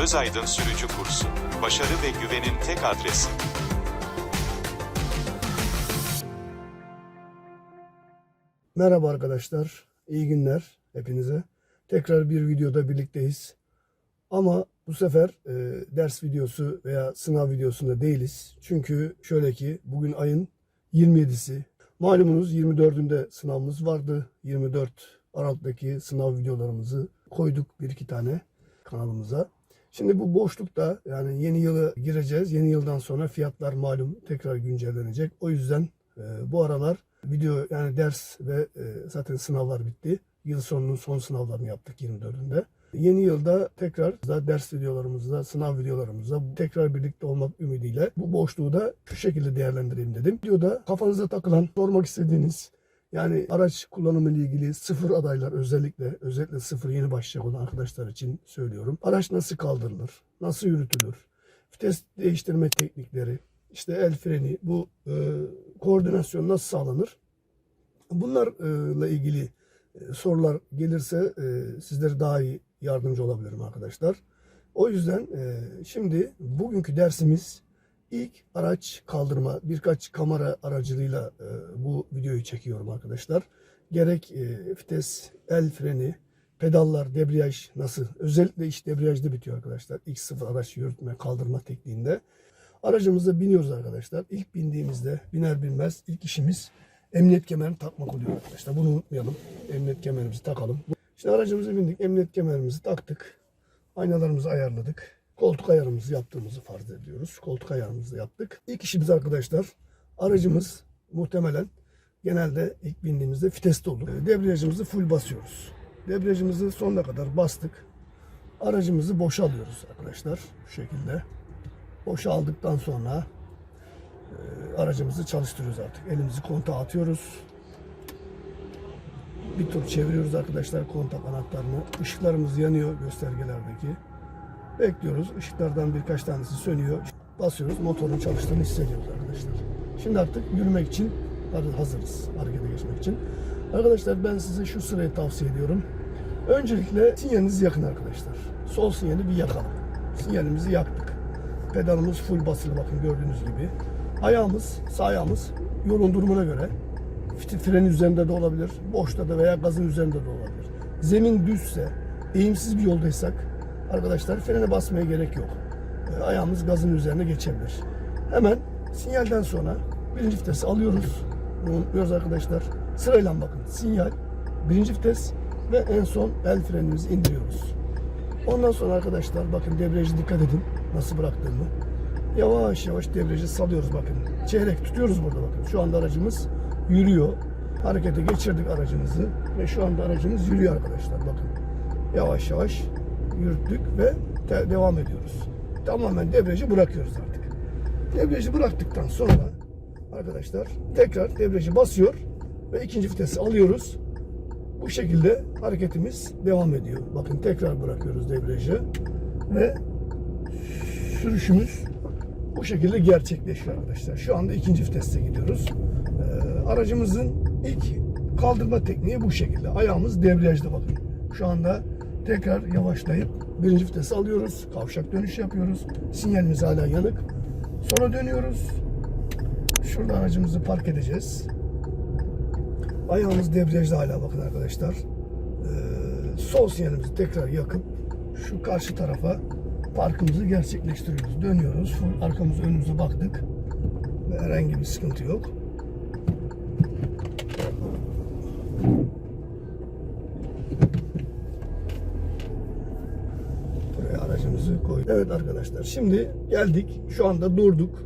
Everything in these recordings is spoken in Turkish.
Özaydın Sürücü Kursu. Başarı ve güvenin tek adresi. Merhaba arkadaşlar, iyi günler hepinize. Tekrar bir videoda birlikteyiz. Ama bu sefer e, ders videosu veya sınav videosunda değiliz. Çünkü şöyle ki bugün ayın 27'si. Malumunuz 24'ünde sınavımız vardı. 24 Aralık'taki sınav videolarımızı koyduk bir iki tane kanalımıza. Şimdi bu boşlukta yani yeni yıla gireceğiz. Yeni yıldan sonra fiyatlar malum tekrar güncellenecek. O yüzden e, bu aralar video yani ders ve e, zaten sınavlar bitti. Yıl sonunun son sınavlarını yaptık 24'ünde. Yeni yılda tekrar da ders videolarımızda, sınav videolarımızda tekrar birlikte olmak ümidiyle bu boşluğu da şu şekilde değerlendireyim dedim. Videoda kafanıza takılan, sormak istediğiniz yani araç kullanımı ile ilgili sıfır adaylar özellikle özellikle sıfır yeni başlayacak olan arkadaşlar için söylüyorum. Araç nasıl kaldırılır? Nasıl yürütülür? Vites değiştirme teknikleri, işte el freni, bu e, koordinasyon nasıl sağlanır? Bunlarla ilgili e, sorular gelirse e, sizlere daha iyi yardımcı olabilirim arkadaşlar. O yüzden e, şimdi bugünkü dersimiz ilk araç kaldırma birkaç kamera aracılığıyla e, bu videoyu çekiyorum arkadaşlar. Gerek e, vites, el freni, pedallar, debriyaj nasıl? Özellikle iş debriyajda bitiyor arkadaşlar. İlk sıfır araç yürütme, kaldırma tekniğinde. Aracımıza biniyoruz arkadaşlar. İlk bindiğimizde biner binmez ilk işimiz emniyet kemerini takmak oluyor arkadaşlar. Bunu unutmayalım. Emniyet kemerimizi takalım. Şimdi aracımıza bindik. Emniyet kemerimizi taktık. Aynalarımızı ayarladık. Koltuk ayarımızı yaptığımızı farz ediyoruz. Koltuk ayarımızı yaptık. İlk işimiz arkadaşlar aracımız muhtemelen genelde ilk bindiğimizde viteste olur. Debriyajımızı full basıyoruz. Debriyajımızı sonuna kadar bastık. Aracımızı boşa alıyoruz arkadaşlar. Bu şekilde. Boşa aldıktan sonra e, aracımızı çalıştırıyoruz artık. Elimizi kontağa atıyoruz. Bir tur çeviriyoruz arkadaşlar kontak anahtarını. Işıklarımız yanıyor göstergelerdeki. Bekliyoruz. Işıklardan birkaç tanesi sönüyor. Basıyoruz. Motorun çalıştığını hissediyoruz arkadaşlar. Şimdi artık yürümek için hazırız. Harekete geçmek için. Arkadaşlar ben size şu sırayı tavsiye ediyorum. Öncelikle sinyalinizi yakın arkadaşlar. Sol sinyali bir yakalım. Sinyalimizi yaktık. Pedalımız full basılı bakın gördüğünüz gibi. Ayağımız, sağ ayağımız yolun durumuna göre frenin üzerinde de olabilir, boşta da veya gazın üzerinde de olabilir. Zemin düzse, eğimsiz bir yoldaysak arkadaşlar frene basmaya gerek yok. E, Ayağımız gazın üzerine geçebilir. Hemen sinyalden sonra birinci vitesi alıyoruz. Bunu unutmuyoruz arkadaşlar. Sırayla bakın. Sinyal, birinci vites ve en son el frenimizi indiriyoruz. Ondan sonra arkadaşlar bakın debriyajı dikkat edin. Nasıl bıraktığımı. Yavaş yavaş debriyajı salıyoruz bakın. Çeyrek tutuyoruz burada bakın. Şu anda aracımız yürüyor. Harekete geçirdik aracımızı ve şu anda aracımız yürüyor arkadaşlar bakın. Yavaş yavaş yürüttük ve te- devam ediyoruz. Tamamen debriyajı bırakıyoruz artık. Debriyajı bıraktıktan sonra arkadaşlar tekrar debriyajı basıyor ve ikinci vitesi alıyoruz. Bu şekilde hareketimiz devam ediyor. Bakın tekrar bırakıyoruz debriyajı ve sürüşümüz bu şekilde gerçekleşiyor arkadaşlar. Şu anda ikinci viteste gidiyoruz. Ee, aracımızın ilk kaldırma tekniği bu şekilde. Ayağımız debriyajda bakın. Şu anda tekrar yavaşlayıp birinci vitesi alıyoruz. Kavşak dönüş yapıyoruz. Sinyalimiz hala yanık. Sonra dönüyoruz. Şurada aracımızı park edeceğiz. Ayağımız debriyajda hala bakın arkadaşlar. Ee, sol sinyalimizi tekrar yakıp şu karşı tarafa parkımızı gerçekleştiriyoruz. Dönüyoruz. Arkamız önümüze baktık. Ve herhangi bir sıkıntı yok. Koyduk. Evet arkadaşlar şimdi geldik. Şu anda durduk.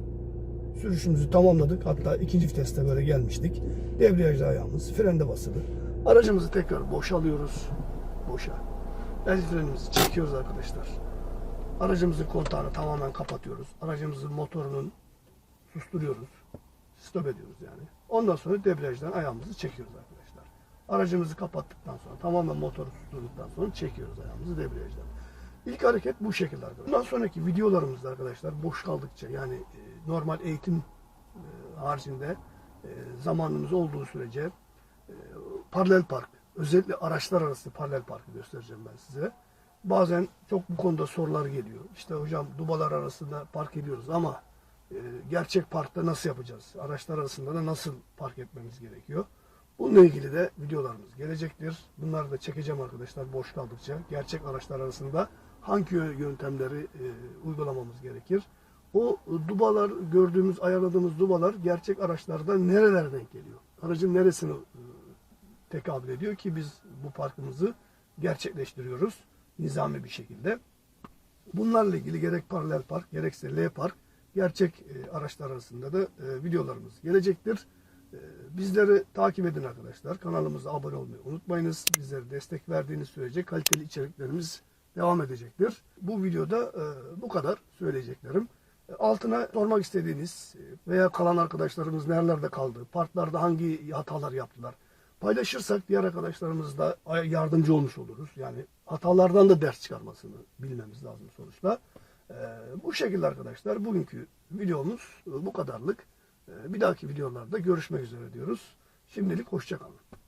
Sürüşümüzü tamamladık. Hatta ikinci viteste böyle gelmiştik. Debriyajda ayağımız, frende basılı. Aracımızı tekrar boşalıyoruz. Boşa. El frenimizi çekiyoruz arkadaşlar. Aracımızın kontağını tamamen kapatıyoruz. Aracımızın motorunun susturuyoruz. Stop ediyoruz yani. Ondan sonra debriyajdan ayağımızı çekiyoruz arkadaşlar. Aracımızı kapattıktan sonra tamamen motoru susturduktan sonra çekiyoruz ayağımızı debriyajdan. İlk hareket bu şekilde arkadaşlar. Bundan sonraki videolarımızda arkadaşlar boş kaldıkça yani e, normal eğitim e, haricinde e, zamanımız olduğu sürece paralel park özellikle araçlar arası paralel parkı göstereceğim ben size. bazen çok bu konuda sorular geliyor. İşte hocam dubalar arasında park ediyoruz ama gerçek parkta nasıl yapacağız? Araçlar arasında da nasıl park etmemiz gerekiyor? Bununla ilgili de videolarımız gelecektir. Bunları da çekeceğim arkadaşlar boş kaldıkça. Gerçek araçlar arasında hangi yöntemleri e, uygulamamız gerekir? O dubalar, gördüğümüz, ayarladığımız dubalar gerçek araçlarda nerelerden geliyor? Aracın neresini e, tekabül ediyor ki biz bu parkımızı gerçekleştiriyoruz nizami bir şekilde. Bunlarla ilgili gerek paralel park gerekse L park gerçek e, araçlar arasında da e, videolarımız gelecektir. E, bizleri takip edin arkadaşlar. Kanalımıza abone olmayı unutmayınız. Bizlere destek verdiğiniz sürece kaliteli içeriklerimiz devam edecektir. Bu videoda e, bu kadar söyleyeceklerim. E, Altına sormak istediğiniz e, veya kalan arkadaşlarımız nerelerde kaldı, parklarda hangi hatalar yaptılar paylaşırsak diğer arkadaşlarımız da yardımcı olmuş oluruz. Yani hatalardan da ders çıkarmasını bilmemiz lazım sonuçta. Bu şekilde arkadaşlar bugünkü videomuz bu kadarlık. Bir dahaki videolarda görüşmek üzere diyoruz. Şimdilik hoşçakalın.